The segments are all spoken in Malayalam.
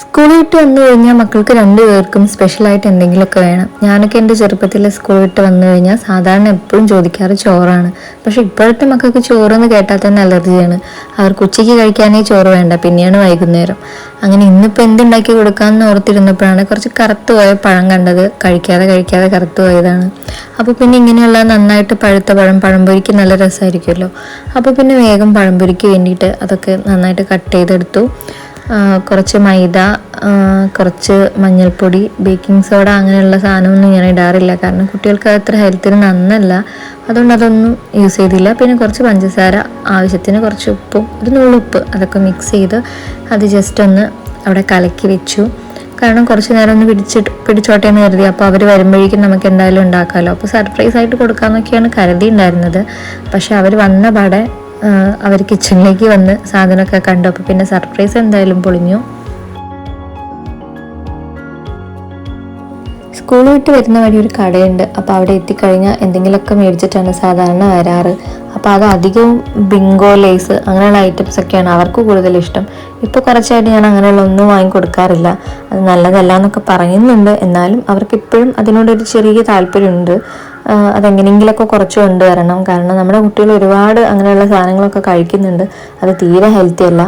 സ്കൂൾ വിട്ട് വന്നു കഴിഞ്ഞാൽ മക്കൾക്ക് രണ്ടുപേർക്കും സ്പെഷ്യലായിട്ട് എന്തെങ്കിലുമൊക്കെ വേണം. ഞാനൊക്കെ എന്റെ ചെറുപ്പത്തിൽ സ്കൂൾ വിട്ട് വന്നു കഴിഞ്ഞാൽ സാധാരണ എപ്പോഴും ചോദിക്കാറ് ചോറാണ്. പക്ഷേ ഇപ്പോഴത്തെ മക്കൾക്ക് ചോറെന്ന് കേട്ടാൽ തന്നെ അലർജിയാണ്. അവർക്ക് ഉച്ചയ്ക്ക് കഴിക്കാനേ ചോറ് വേണ്ട പിന്നെയാണ് വൈകുന്നേരം. അങ്ങനെ ഇന്നിപ്പോൾ എന്തുണ്ടാക്കി കൊടുക്കാമെന്ന് ഓർത്തിരുന്നപ്പോഴാണ് കുറച്ച് കറുത്ത് പോയ പഴം കണ്ടത്. കഴിക്കാതെ കഴിക്കാതെ കറുത്ത് പോയതാണ്. അപ്പോൾ പിന്നെ ഇങ്ങനെയുള്ള നന്നായിട്ട് പഴുത്ത പഴം പഴംപൊരിക്ക് നല്ല രസമായിരിക്കുമല്ലോ. അപ്പോൾ പിന്നെ വേഗം പഴംപൊരിക്ക് വേണ്ടിയിട്ട് അതൊക്കെ നന്നായിട്ട് കട്ട് ചെയ്തെടുത്തു. കുറച്ച് മൈദ കുറച്ച് മഞ്ഞൾപ്പൊടി ബേക്കിംഗ് സോഡ അങ്ങനെയുള്ള സാധനമൊന്നും ഞാൻ ഇടാറില്ല. കാരണം കുട്ടികൾക്ക് അത്ര ഹെൽത്തിന് നന്നല്ല. അതുകൊണ്ട് അതൊന്നും യൂസ് ചെയ്തില്ല. പിന്നെ കുറച്ച് പഞ്ചസാര ആവശ്യത്തിന് കുറച്ച് ഉപ്പും ഒരു നുള്ളുപ്പ് അതൊക്കെ മിക്സ് ചെയ്ത് അത് ജസ്റ്റ് ഒന്ന് അവിടെ കലക്കി വെച്ചു. കാരണം കുറച്ച് നേരം ഒന്ന് പിടിച്ചിട്ട് പിടിച്ചോട്ടെ എന്ന് കരുതി. അപ്പോൾ അവർ വരുമ്പോഴേക്കും നമുക്ക് എന്തായാലും ഉണ്ടാക്കാമല്ലോ അപ്പോൾ സർപ്രൈസ് ആയിട്ട് കൊടുക്കാമെന്നൊക്കെയാണ് ഉണ്ടായിരുന്നത്. പക്ഷേ അവർ വന്ന പാടെ അവർ കിച്ചണിലേക്ക് വന്ന് സാധനമൊക്കെ കണ്ടു. അപ്പോൾ പിന്നെ സർപ്രൈസ് എന്തായാലും പൊളിഞ്ഞു. സ്കൂൾ വിട്ട് വരുന്ന വഴി ഒരു കടയുണ്ട്. അപ്പോൾ അവിടെ എത്തിക്കഴിഞ്ഞാൽ എന്തെങ്കിലുമൊക്കെ മേടിച്ചിട്ടാണ് സാധാരണ വരാറ്. അപ്പോൾ അത് അധികവും ബിങ്കോ ലേസ് അങ്ങനെയുള്ള ഐറ്റംസ് ഒക്കെയാണ് അവർക്ക് കൂടുതൽ ഇഷ്ടം. ഇപ്പോൾ കുറച്ചായിട്ട് ഞാൻ അങ്ങനെയുള്ള ഒന്നും വാങ്ങിക്കൊടുക്കാറില്ല അത് നല്ലതല്ല എന്നൊക്കെ പറയുന്നുണ്ട്. എന്നാലും അവർക്ക് ഇപ്പോഴും അതിനോടൊരു ചെറിയ താല്പര്യമുണ്ട്. ആ, അതെങ്ങനെയെങ്കിലുമൊക്കെ കുറച്ച് കൊണ്ടുവരണം. കാരണം നമ്മുടെ കുട്ടികൾ ഒരുപാട് അങ്ങനെയുള്ള സാധനങ്ങളൊക്കെ കഴിക്കുന്നുണ്ട്. അത് തീരെ ഹെൽത്തി അല്ല.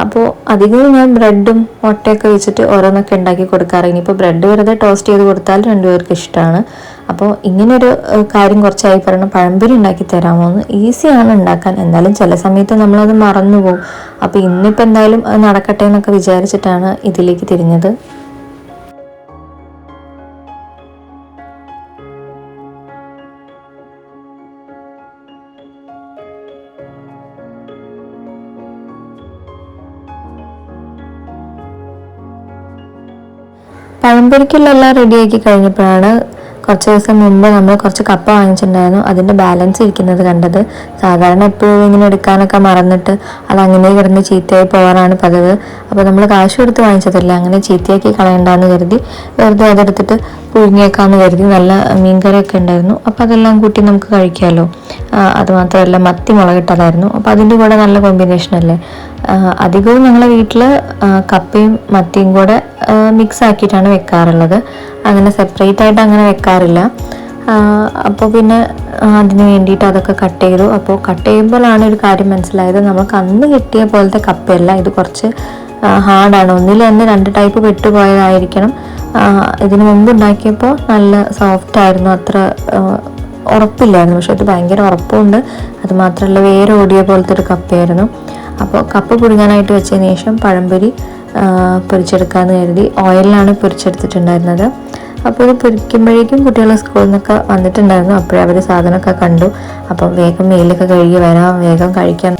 അപ്പോൾ അധികവും ഞാൻ ബ്രെഡും മുട്ടയൊക്കെ വെച്ചിട്ട് ഓരോന്നൊക്കെ ഉണ്ടാക്കി കൊടുക്കാറ്. ഇനിയിപ്പോൾ ബ്രെഡ് വെറുതെ ടോസ്റ്റ് ചെയ്ത് കൊടുത്താൽ രണ്ടുപേർക്ക് ഇഷ്ടമാണ് അപ്പോൾ ഇങ്ങനൊരു കാര്യം കുറച്ചായി പറയണം. പഴംപൊരി ഉണ്ടാക്കി തരാമോ എന്ന് ഈസിയാണ് ഉണ്ടാക്കാൻ. എന്നാലും ചില സമയത്ത് നമ്മളത് മറന്നു പോകും അപ്പോൾ ഇന്നിപ്പോൾ എന്തായാലും നടക്കട്ടെ എന്നൊക്കെ വിചാരിച്ചിട്ടാണ് ഇതിലേക്ക് തിരിഞ്ഞത്. പഴംപൊരിക്കുള്ള എല്ലാം റെഡിയാക്കി കഴിഞ്ഞപ്പോഴാണ് കുറച്ച് ദിവസം മുമ്പ് നമ്മൾ കുറച്ച് കപ്പ വാങ്ങിച്ചിട്ടുണ്ടായിരുന്നു. അതിന്റെ ബാലൻസ് ഇരിക്കുന്നത് കണ്ടത്. സാധാരണ എപ്പോഴും ഇങ്ങനെ എടുക്കാനൊക്കെ മറന്നിട്ട് അത് അങ്ങനെ കിടന്ന് ചീത്തയായി പോകാറാണ് പതിവ്. അപ്പോൾ നമ്മൾ കാശ് കൊടുത്ത് വാങ്ങിച്ചതല്ല? അങ്ങനെ ചീത്തയാക്കി കളയണ്ടെന്ന് കരുതി വെറുതെ അതെടുത്തിട്ട് പുഴുങ്ങിയേക്കാന്ന് കരുതി നല്ല മീൻകറിയൊക്കെ ഉണ്ടായിരുന്നു. അപ്പോൾ അതെല്ലാം കൂട്ടി നമുക്ക് കഴിക്കാമല്ലോ അതുമാത്രമല്ല മത്തി മുളകിട്ടതായിരുന്നു. അപ്പോൾ അതിന്റെ കൂടെ നല്ല കോമ്പിനേഷൻ അല്ലേ? അധികവും ഞങ്ങളുടെ വീട്ടിൽ കപ്പയും മത്തിയും കൂടെ മിക്സ് ആക്കിയിട്ടാണ് വെക്കാറുള്ളത്. അങ്ങനെ സെപ്പറേറ്റ് ആയിട്ട് അങ്ങനെ വെക്കാറില്ല അപ്പോൾ പിന്നെ അതിന് വേണ്ടിയിട്ട് അതൊക്കെ കട്ട് ചെയ്തു. അപ്പോൾ കട്ട് ചെയ്യുമ്പോഴാണ് ഒരു കാര്യം മനസ്സിലായത്. നമുക്ക് അന്ന് കിട്ടിയ പോലത്തെ കപ്പയല്ല. ഇത് കുറച്ച് ഹാർഡാണ് ഒന്നിൽ തന്നെ രണ്ട് ടൈപ്പ് പെട്ടുപോയതായിരിക്കണം. ഇതിനു മുമ്പ് ഉണ്ടാക്കിയപ്പോൾ നല്ല സോഫ്റ്റ് ആയിരുന്നു. അത്ര ഉറപ്പില്ലായിരുന്നു. പക്ഷെ ഇത് ഭയങ്കര ഉറപ്പുണ്ട്. അത് മാത്രമല്ല വേറെ ഓടിയ പോലത്തെ ഒരു കപ്പയായിരുന്നു. അപ്പോൾ കപ്പ് പുഴുങ്ങാനായിട്ട് വെച്ചതിന് ശേഷം പഴംപൊരി പൊരിച്ചെടുക്കാമെന്ന് കരുതി. ഓയിലിലാണ് പൊരിച്ചെടുത്തിട്ടുണ്ടായിരുന്നത്. അപ്പോൾ ഇത് പൊരിക്കുമ്പോഴേക്കും കുട്ടികൾ സ്കൂളിൽ നിന്നൊക്കെ വന്നിട്ടുണ്ടായിരുന്നു. അപ്പോഴേ അവർ സാധനമൊക്കെ കണ്ടു. അപ്പം വേഗം മേലൊക്കെ കഴുകി വരാം. വേഗം കഴിക്കാം.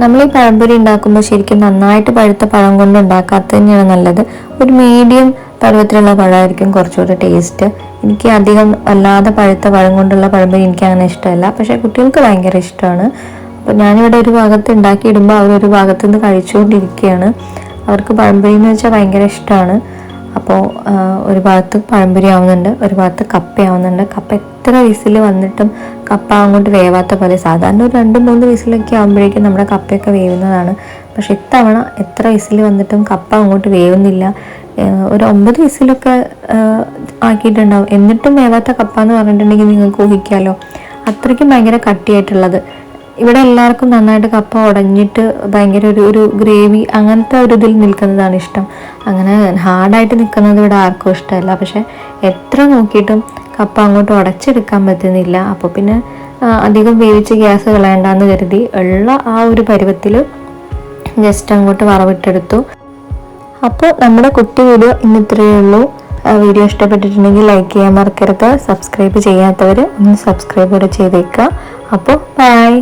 നമ്മൾ ഈ പഴംപൊരി ഉണ്ടാക്കുമ്പോൾ ശരിക്കും നന്നായിട്ട് പഴുത്ത പഴം കൊണ്ട് ഉണ്ടാക്കാത്തത് തന്നെയാണ് നല്ലത്. ഒരു മീഡിയം പരുവത്തിലുള്ള പഴമായിരിക്കും കുറച്ചുകൂടെ ടേസ്റ്റ് എനിക്ക് അധികം അല്ലാതെ പഴുത്ത പഴം കൊണ്ടുള്ള പഴംപൊരി എനിക്ക് അങ്ങനെ ഇഷ്ടമല്ല. പക്ഷേ കുട്ടികൾക്ക് ഭയങ്കര ഇഷ്ടമാണ്. അപ്പോൾ ഞാനിവിടെ ഒരു ഭാഗത്ത് ഉണ്ടാക്കിയിടുമ്പോൾ അവരൊരു ഭാഗത്ത് നിന്ന് കഴിച്ചുകൊണ്ടിരിക്കുകയാണ്. അവർക്ക് പഴംപൊരി എന്ന് വെച്ചാൽ ഭയങ്കര ഇഷ്ടമാണ് അപ്പോൾ ഒരു ഭാഗത്ത് പഴംപൊരി ആവുന്നുണ്ട് ഒരു ഭാഗത്ത് കപ്പ ആവുന്നുണ്ട്. കപ്പ എത്ര വിസിൽ വന്നിട്ടും കപ്പ അങ്ങോട്ട് വേവാത്ത പോലെ സാധാരണ ഒരു രണ്ട് മൂന്ന് വിസിലൊക്കെ ആകുമ്പോഴേക്കും നമ്മുടെ കപ്പയൊക്കെ വേവുന്നതാണ്. പക്ഷെ ഇത്തവണ എത്ര വിസിൽ വന്നിട്ടും കപ്പ അങ്ങോട്ട് വേവുന്നില്ല. ഒരു ഒമ്പത് വിസിലൊക്കെ ആക്കിയിട്ടുണ്ടാവും. എന്നിട്ടും വേവാത്ത കപ്പ എന്ന് പറഞ്ഞിട്ടുണ്ടെങ്കിൽ നിങ്ങൾക്ക് ഊഹിക്കാമല്ലോ അത്രയ്ക്കും ഭയങ്കര കട്ടിയായിട്ടുള്ളത്. ഇവിടെ എല്ലാവർക്കും നന്നായിട്ട് കപ്പ ഉടഞ്ഞിട്ട് ഭയങ്കര ഒരു ഒരു ഗ്രേവി അങ്ങനത്തെ ഒരു ഇതിൽ നിൽക്കുന്നതാണ് ഇഷ്ടം. അങ്ങനെ ഹാർഡായിട്ട് നിൽക്കുന്നത് ഇവിടെ ആർക്കും ഇഷ്ടമല്ല. പക്ഷെ എത്ര നോക്കിയിട്ടും കപ്പ അങ്ങോട്ട് ഉടച്ചെടുക്കാൻ പറ്റുന്നില്ല. അപ്പോൾ പിന്നെ അധികം വേവിച്ച് ഗ്യാസ് കളയണ്ടെന്ന് കരുതി ഉള്ള ആ ഒരു പരുവത്തിൽ ജസ്റ്റ് അങ്ങോട്ട് വറവിട്ടെടുത്തു. അപ്പോൾ നമ്മുടെ കുട്ടി വീഡിയോ ഇന്ന് ഇത്രയേ ഉള്ളൂ. വീഡിയോ ഇഷ്ടപ്പെട്ടിട്ടുണ്ടെങ്കിൽ ലൈക്ക് ചെയ്യാൻ മറക്കരുത്. സബ്സ്ക്രൈബ് ചെയ്യാത്തവർ ഒന്ന് സബ്സ്ക്രൈബ് കൂടെ ചെയ്തേക്കുക. അപ്പോൾ ബൈ